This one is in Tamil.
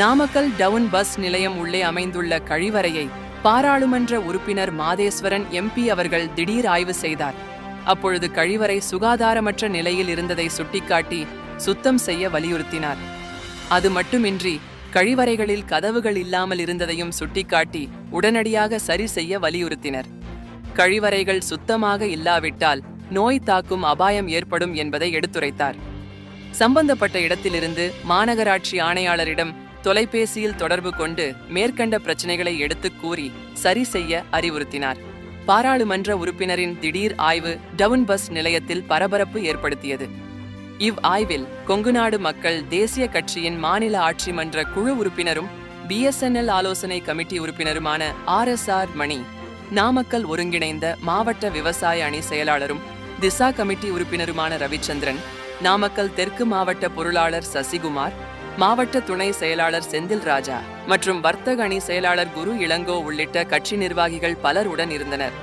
நாமக்கல் டவுன் பஸ் நிலையம் உள்ளே அமைந்துள்ள கழிவறையை பாராளுமன்ற உறுப்பினர் மாதேஸ்வரன் எம்பி அவர்கள் திடீர் ஆய்வு செய்தார். அப்பொழுது கழிவறை சுகாதாரமற்ற நிலையில் இருந்ததை சுட்டிக்காட்டி சுத்தம் செய்ய வலியுறுத்தினார். அது மட்டுமின்றி கழிவறைகளில் கதவுகள் இல்லாமல் இருந்ததையும் சுட்டிக்காட்டி உடனடியாக சரி செய்ய வலியுறுத்தினர். கழிவறைகள் சுத்தமாக இல்லாவிட்டால் நோய் தாக்கும் அபாயம் ஏற்படும் என்பதை எடுத்துரைத்தார். சம்பந்தப்பட்ட இடத்திலிருந்து மாநகராட்சி ஆணையாளரிடம் தொலைபேசியில் தொடர்பு கொண்டு மேற்கண்ட பிரச்சனைகளை எடுத்துக் கூறி சரி செய்ய அறிவுறுத்தினார். பாராளுமன்ற உறுப்பினரின் திடீர் ஆய்வு டவுன் பஸ் நிலையத்தில் பரபரப்பு ஏற்படுத்தியது. இவ் ஆய்வில் கொங்குநாடு மக்கள் தேசிய கட்சியின் மாநில ஆட்சி மன்ற குழு உறுப்பினரும் பிஎஸ்என்எல் ஆலோசனை கமிட்டி உறுப்பினருமான R S R Mani Namakkal ஒருங்கிணைந்த மாவட்ட விவசாய அணி செயலாளரும் திசா கமிட்டி உறுப்பினருமான ரவிச்சந்திரன் நாமக்கல் தெற்கு மாவட்ட பொருளாளர் சசிகுமார் மாவட்ட துணை செயலாளர் செந்தில் ராஜா மற்றும் வர்த்தக அணி செயலாளர் குரு இளங்கோ உள்ளிட்ட கட்சி நிர்வாகிகள் பலருடன் இருந்தனர்.